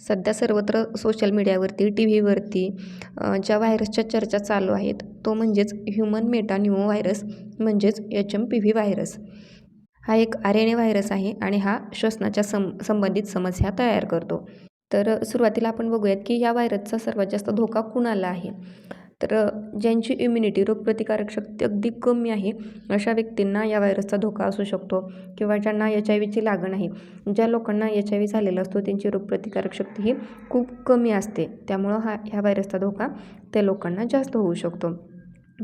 सध्या सर्वत्र सोशल मीडियावरती टी व्हीवरती ज्या व्हायरसच्या चर्चा चालू आहेत तो म्हणजेच ह्युमन मेटान्युओ व्हायरस म्हणजेच H M P V virus हा एक आर एन ए व्हायरस आहे आणि हा श्वसनाच्या सं संबंधित समस्या तयार करतो. तर सुरुवातीला आपण बघूयात की या व्हायरसचा सर्वात जास्त धोका कुणाला आहे? तर ज्यांची इम्युनिटी रोगप्रतिकारक शक्ती अगदी कमी आहे अशा व्यक्तींना या व्हायरसचा धोका असू शकतो किंवा ज्यांना एच आय व्हीची लागण आहे. ज्या लोकांना एच आय व्ही झालेला असतो त्यांची रोगप्रतिकारक शक्ती ही खूप कमी असते. त्यामुळं हा ह्या व्हायरसचा धोका त्या लोकांना जास्त होऊ शकतो.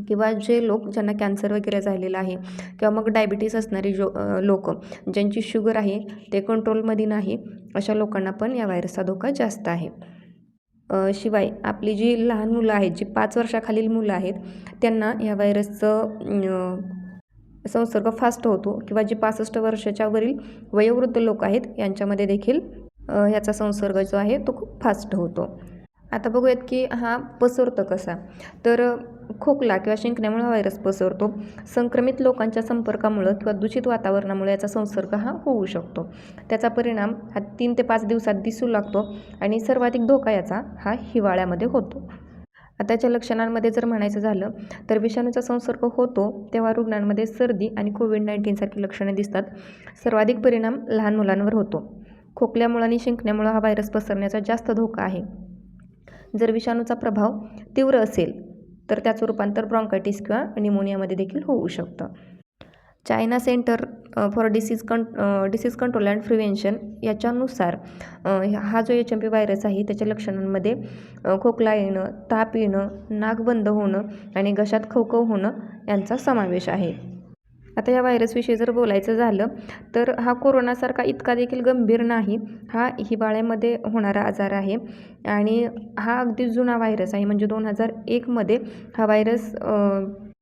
किंवा जे लोक ज्यांना कॅन्सर वगैरे झालेला आहे किंवा मग डायबिटीस असणारी जो लोक ज्यांची शुगर आहे ते कंट्रोलमध्ये नाही अशा लोकांना पण या व्हायरसचा धोका जास्त आहे. शिवाय आपली जी लहान मुलं आहेत जी पाच वर्षाखालील मुलं आहेत त्यांना या व्हायरसचं संसर्ग फास्ट होतो किंवा जी पासष्ट वर्षाच्या वरील वयोवृद्ध लोक आहेत यांच्यामध्ये देखील ह्याचा संसर्ग जो आहे तो खूप फास्ट होतो. आता बघूयात की हा पसरतो कसा. तर खोकला किंवा शिंकण्यामुळे हा व्हायरस पसरतो. संक्रमित लोकांच्या संपर्कामुळं किंवा दूषित वातावरणामुळे याचा संसर्ग हा होऊ शकतो. त्याचा परिणाम हा तीन ते पाच दिवसात दिसू लागतो आणि सर्वाधिक धोका याचा हा हिवाळ्यामध्ये होतो. आताच्या लक्षणांमध्ये जर म्हणायचं झालं तर विषाणूचा संसर्ग होतो तेव्हा रुग्णांमध्ये सर्दी आणि कोविड नाईन्टीनसारखी लक्षणे दिसतात. सर्वाधिक परिणाम लहान मुलांवर होतो. खोकल्यामुळं आणि शिंकण्यामुळं हा व्हायरस पसरण्याचा जास्त धोका आहे. जर विषाणूचा प्रभाव तीव्र असेल तर त्याचं रूपांतर ब्रॉन्कायटिस किंवा निमोनियामध्ये देखील होऊ शकतं. चायना सेंटर फॉर डिसीज कं डिसीज कंट्रोल अँड प्रिव्हेन्शन याच्यानुसार हा जो एच एम पी व्हायरस आहे त्याच्या लक्षणांमध्ये खोकला येणं ताप येणं नाक बंद होणं आणि घशात खवखव होणं यांचा समावेश आहे. आता या व्हायरसविषयी जर बोलायचं झालं तर हा कोरोनासारखा इतका देखील गंभीर नाही. हा हिवाळ्यामध्ये होणारा आजार आहे आणि हा अगदी जुना व्हायरस आहे. म्हणजे दोन हजार एकमध्ये हा व्हायरस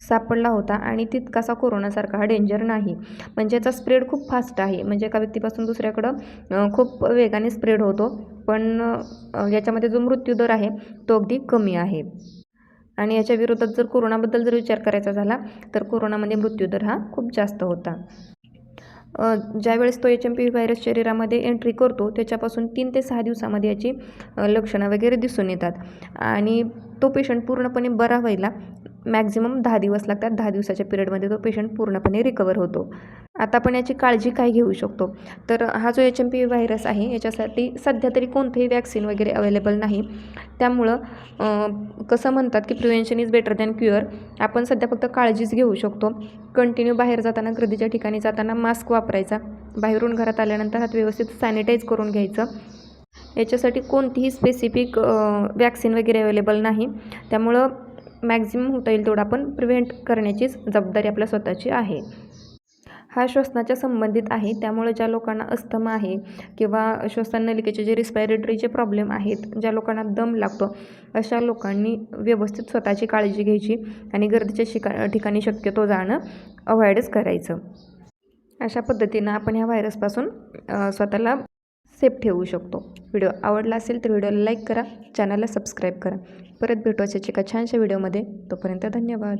सापडला होता आणि तितकासा कोरोनासारखा हा डेंजर नाही. म्हणजे याचा स्प्रेड खूप फास्ट आहे. म्हणजे एका व्यक्तीपासून दुसऱ्याकडं खूप वेगाने स्प्रेड होतो. पण याच्यामध्ये जो मृत्यूदर आहे तो अगदी कमी आहे. आणि याच्या विरोधात जर कोरोनाबद्दल जर विचार करायचा झाला तर कोरोनामध्ये मृत्यूदर हा खूप जास्त होता. ज्यावेळेस तो एच एम पी व्हायरस शरीरामध्ये एंट्री करतो त्याच्यापासून तीन ते सहा दिवसामध्ये याची लक्षणं वगैरे दिसून येतात. आणि तो पेशंट पूर्णपणे बरा व्हायला मॅक्झिमम दहा दिवस लागतात. दहा दिवसाच्या पिरियडमध्ये तो पेशंट पूर्णपणे रिकवर होतो. आता आपण याची काळजी काय घेऊ शकतो? तर हा जो एच एम पी व्हायरस आहे याच्यासाठी सध्या तरी कोणतंही वॅक्सिन वगैरे अवेलेबल नाही. त्यामुळं कसं म्हणतात की prevention is better than cure आपण सध्या फक्त काळजीच घेऊ शकतो. कंटिन्यू बाहेर जाताना गर्दीच्या ठिकाणी जाताना मास्क वापरायचा. बाहेरून घरात आल्यानंतर हात व्यवस्थित सॅनिटाईज करून घ्यायचं. याच्यासाठी कोणतीही स्पेसिफिक वॅक्सिन वगैरे अवेलेबल नाही. त्यामुळं मॅक्झिमम होता येईल तेवढं आपण प्रिव्हेंट करण्याचीच जबाबदारी आपल्या स्वतःची आहे. हा श्वसनाच्या संबंधित आहे. त्यामुळे ज्या लोकांना अस्थमा आहे किंवा श्वसन नलिकेचे जे रिस्पायरेटरीचे प्रॉब्लेम आहेत ज्या लोकांना दम लागतो अशा लोकांनी व्यवस्थित स्वतःची काळजी घ्यायची आणि गर्दीच्या शिका ठिकाणी शक्यतो जाणं अवॉइडच करायचं. अशा पद्धतीनं आपण ह्या व्हायरसपासून स्वतःला सेफ ठेवू शकतो. व्हिडिओ आवडला असेल तर व्हिडिओला लाईक करा चॅनलला सबस्क्राईब करा. परत भेटू अशाच एका छानशा व्हिडिओमध्ये. तोपर्यंत धन्यवाद.